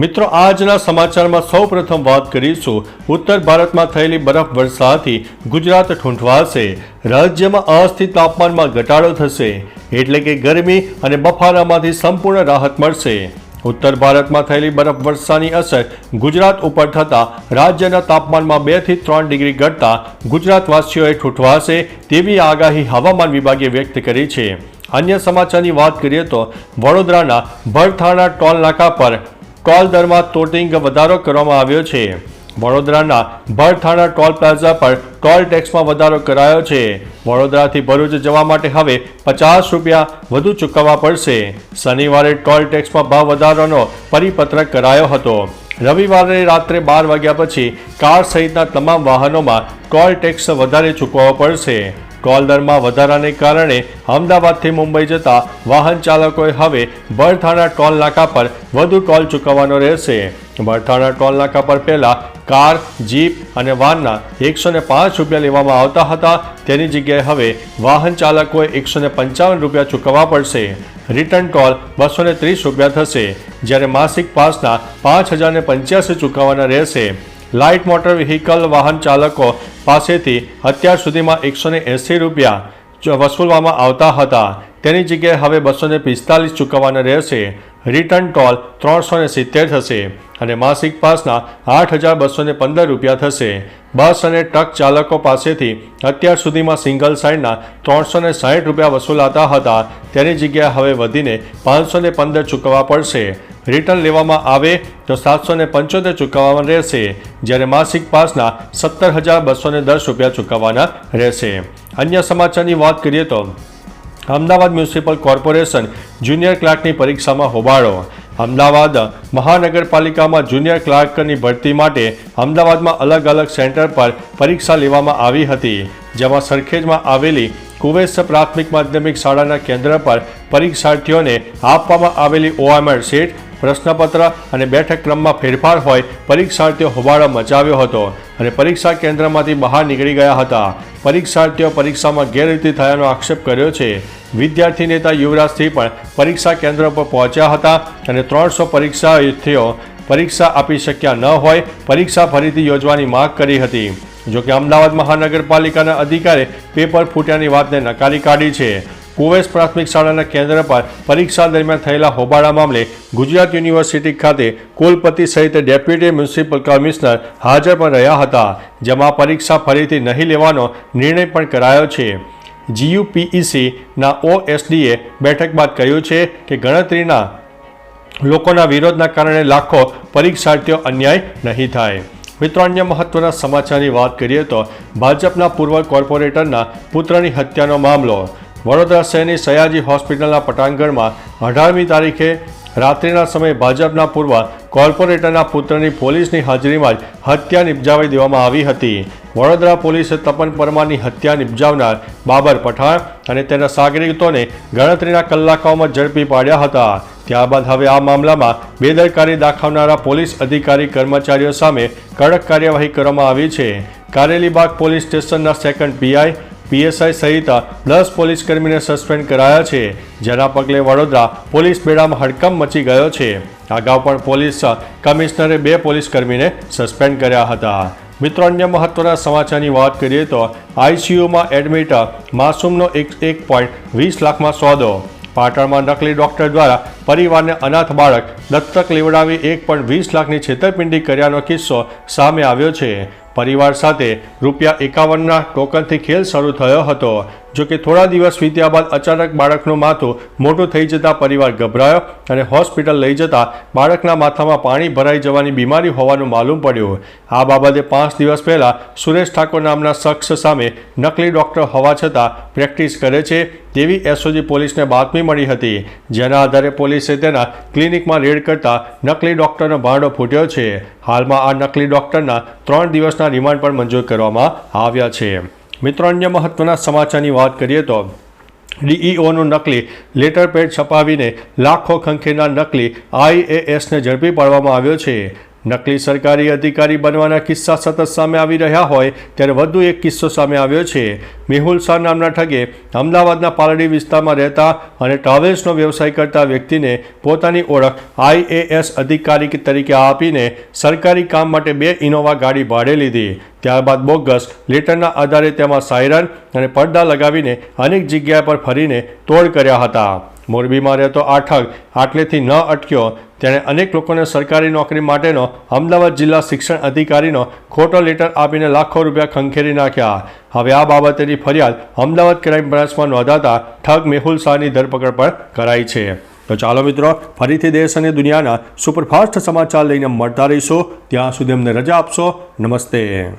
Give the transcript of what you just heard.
મિત્રો, આજના સમાચારમાં સૌપ્રથમ વાત કરીશું. ઉત્તર ભારતમાં થયેલી બરફ વર્ષાથી ગુજરાત ઠૂંઠવાશે. રાજ્યમાં અસ્થિર તાપમાનમાં ઘટાડો થશે. એટલે કે ગરમી અને બફારામાંથી સંપૂર્ણ રાહત મળશે. ઉત્તર ભારતમાં થયેલી બરફ વર્ષાની અસર ગુજરાત ઉપર થતાં રાજ્યના તાપમાનમાં બેથી ત્રણ ડિગ્રી ઘટતા ગુજરાતવાસીઓએ ઠૂંઠવાશે તેવી આગાહી હવામાન વિભાગે વ્યક્ત કરી છે. અન્ય સમાચારની વાત કરીએ તો વડોદરાના ભરથાણા ટોલ નાકા પર ટોલ દરમાં તોટિંગ વધારો કરવામાં આવ્યો છે. વડોદરાના ભરથાણા ટોલ પ્લાઝા પર ટોલ ટેક્સમાં વધારો કરાયો છે. વડોદરાથી ભરૂચ જવા માટે હવે પચાસ રૂપિયા વધુ ચૂકવવા પડશે. શનિવારે ટોલ ટેક્સમાં ભાવ વધારાનો પરિપત્ર કરાયો હતો. રવિવારે રાત્રે બાર વાગ્યા પછી કાર સહિતના તમામ વાહનોમાં ટોલ ટેક્સ વધારે ચૂકવવો પડશે. ટોલ દરમાં વધારાને કારણે અમદાવાદથી મુંબઈ જતા વાહન ચાલકોએ હવે બળથાણા ટોલ નાકા પર વધુ ટોલ ચૂકવવાનો રહેશે. બળથાણા ટોલ નાકા પર પહેલા કાર, જીપ અને વાનના એકસો ને પાંચ રૂપિયા લેવામાં આવતા હતા. તેની જગ્યાએ હવે વાહન ચાલકોએ એકસો ને પંચાવન રૂપિયા ચૂકવવા પડશે. રિટર્ન ટોલ બસો ને ત્રીસ રૂપિયા થશે, જ્યારે માસિક પાસના પાંચ હજાર ને પંચ્યાસી ચૂકવવાના રહેશે. લાઇટ મોટર વ્હીકલ વાહન ચાલકો પાસેથી અત્યાર સુધીમાં એકસો ને એંસી રૂપિયા વસૂલવામાં આવતા હતા. તેની જગ્યાએ હવે બસો ને પિસ્તાલીસ ચૂકવવાના રહેશે. રિટર્ન ટોલ ત્રણસો ને સિત્તેર થશે અને માસિક પાસના આઠ હજાર બસો પંદર રૂપિયા થશે. બસ અને ટ્રક ચાલકો પાસેથી અત્યાર સુધીમાં સિંગલ સાઇડના ત્રણસો ને સાઠ રૂપિયા વસૂલાતા હતા. તેની જગ્યાએ હવે વધીને પાંચસો ને પંદર ચૂકવવા પડશે. રિટર્ન લેવામાં આવે તો સાતસો ને પંચોતેર ચૂકવવામાં રહેશે, જ્યારે માસિક પાસના સત્તર હજાર બસો ને દસ રૂપિયા ચૂકવવાના રહેશે. અન્ય સમાચારની વાત કરીએ તો અમદાવાદ મ્યુનિસિપલ કોર્પોરેશન જુનિયર ક્લાર્કની પરીક્ષામાં હોબાળો. અમદાવાદ મહાનગરપાલિકામાં જુનિયર ક્લાર્કની ભરતી માટે અમદાવાદમાં અલગ અલગ સેન્ટર પર પરીક્ષા લેવામાં આવી હતી, જેમાં સરખેજમાં આવેલી કુવેસ પ્રાથમિક માધ્યમિક શાળાના કેન્દ્ર પર પરીક્ષાર્થીઓને આપવામાં આવેલી ઓએમઆર સીટ, પ્રશ્નપત્ર અને બેઠક ક્રમમાં ફેરફાર હોય, પરીક્ષાર્થીઓ હોબાળો મચાવ્યો હતો. અને પરીક્ષા કેન્દ્રમાંથી બહાર નીકળી ગયા હતા. પરીક્ષાર્થીઓ પરીક્ષામાં ગેરરીતિ થયાનો આક્ષેપ કર્યો છે. વિદ્યાર્થી નેતા યુવરાજસિંહ પણ પરીક્ષા કેન્દ્ર પર પહોંચ્યા હતા અને ત્રણસો પરીક્ષાર્થીઓ પરીક્ષા આપી શક્યા ન હોય પરીક્ષા ફરીથી યોજવાની માંગ કરી હતી. જોકે અમદાવાદ મહાનગરપાલિકાના અધિકારે પેપર ફૂટ્યાની વાતને નકારી કાઢી છે. કુવેસ પ્રાથમિક શાળાના કેન્દ્ર પર પરીક્ષા દરમિયાન થયેલા હોબાળા મામલે ગુજરાત યુનિવર્સિટી ખાતે કુલપતિ સહિત ડેપ્યુટી મ્યુનિસિપલ કમિશનર હાજર પણ રહ્યા હતા, જેમાં પરીક્ષા ફરીથી નહીં લેવાનો નિર્ણય પણ કરાયો છે. જીયુપીઈસીના ઓએસડીએ બેઠક બાદ કહ્યું છે કે ગણતરીના લોકોના વિરોધના કારણે લાખો પરીક્ષાર્થીઓ અન્યાય નહીં થાય. મિત્રો, અન્ય મહત્વના સમાચારની વાત કરીએ તો ભાજપના પૂર્વ કોર્પોરેટરના પુત્રની હત્યાનો મામલો. વડોદરા શહેરની સયાજી હોસ્પિટલના પટાંગણમાં અઢારમી તારીખે રાત્રિના સમયે ભાજપના પૂર્વ કોર્પોરેટરના પુત્રની પોલીસની હાજરીમાં જ હત્યા નિપજાવી દેવામાં આવી હતી. વડોદરા પોલીસે તપન પરમારની હત્યા નિપજાવનાર બાબર પઠાણ અને તેના સાગરીતોને ગણતરીના કલાકોમાં ઝડપી પાડ્યા હતા. ત્યારબાદ હવે આ મામલામાં બેદરકારી દાખવનારા પોલીસ અધિકારી કર્મચારીઓ સામે કડક કાર્યવાહી કરવામાં આવી છે. કારેલીબાગ પોલીસ સ્ટેશનના સેકન્ડ પીઆઈ પીએસઆઈ સહિત દસ પોલીસ કર્મીને સસ્પેન્ડ કરાયા છે. જેના પગલે વડોદરા પોલીસ બેડામાં હડકંપ મચી ગયો છે. અગાઉ પણ પોલીસ કમિશનરે બે પોલીસ કર્મીને સસ્પેન્ડ કર્યા હતા. મિત્રો, અન્ય મહત્વના સમાચારની વાત કરીએ તો આઈસીયુમાં એડમિટ માસૂમનો એક એક પોઈન્ટ વીસ લાખમાં સોદો. પાટણમાં નકલી ડોક્ટર દ્વારા પરિવારને અનાથ બાળક દત્તક લેવડાવી એક પણ વીસ લાખની છેતરપિંડી કર્યાનો કિસ્સો સામે આવ્યો છે. પરિવાર સાથે રૂપિયા એકાવનના ટોકનથી ખેલ શરૂ થયો હતો. જો કે થોડા દિવસ વીત્યા બાદ અચાનક બાળકનું માથું મોટું થઈ જતા પરિવાર ગભરાયો અને હોસ્પિટલ લઈ જતા બાળકના માથામાં પાણી ભરાઈ જવાની બીમારી હોવાનું માલુમ પડ્યું. આ બાબતે પાંચ દિવસ પહેલાં સુરેશ ઠાકોર નામના શખ્સ સામે નકલી ડૉક્ટર હોવા છતાં પ્રેક્ટિસ કરે છે તેવી એસઓજી પોલીસને બાતમી મળી હતી. જેના આધારે પોલીસે તેના ક્લિનિકમાં રેડ કરતા નકલી ડોક્ટરનો ભાંડો ફૂટ્યો છે. હાલમાં આ નકલી ડોક્ટરના ત્રણ દિવસના રિમાન્ડ પણ મંજૂર કરવામાં આવ્યા છે. મિત્રો, અન્ય મહત્વના સમાચારની વાત કરીએ તો ડીઈઓનું નકલી લેટર પેડ છપાવીને લાખો ખંખેરનાર નકલી આઈએએસને ઝડપી પાડવામાં આવ્યો છે. નકલી સરકારી અધિકારી બનવાના કિસ્સા સતત સામે આવી રહ્યા હોય ત્યારે વધુ એક કિસ્સો સામે આવ્યો છે. મેહુલ શાહ નામના ઠગે અમદાવાદના પાલડી વિસ્તારમાં રહેતા અને ટ્રાવેલ્સનો વ્યવસાય કરતા વ્યક્તિને પોતાની ઓળખ આઈએએસ અધિકારી તરીકે આપીને સરકારી કામ માટે બે ઇનોવા ગાડી ભાડે લીધી. ત્યારબાદ બોગસ લેટરના આધારે તેમાં સાયરન અને પડદા લગાવીને અનેક જગ્યા પર ફરીને તોડ કર્યા હતા. મોરબીમાં રહેતો આ ઠગ આટલેથી ન અટક્યો. તેણે અનેક લોકોને સરકારી નોકરી માટેનો અમદાવાદ જિલ્લા શિક્ષણ અધિકારીનો ખોટો લેટર આપીને લાખો રૂપિયા ખંખેરી નાખ્યા. હવે આ બાબતેની ફરિયાદ અમદાવાદ ક્રાઇમ બ્રાન્ચમાં નોંધાતા ઠગ મેહુલ શાહની ધરપકડ પણ કરાઈ છે. તો ચાલો મિત્રો, ફરીથી દેશ અને દુનિયાના સુપરફાસ્ટ સમાચાર લઈને મળતા રહીશું. ત્યાં સુધી અમને રજા આપશો. નમસ્તે.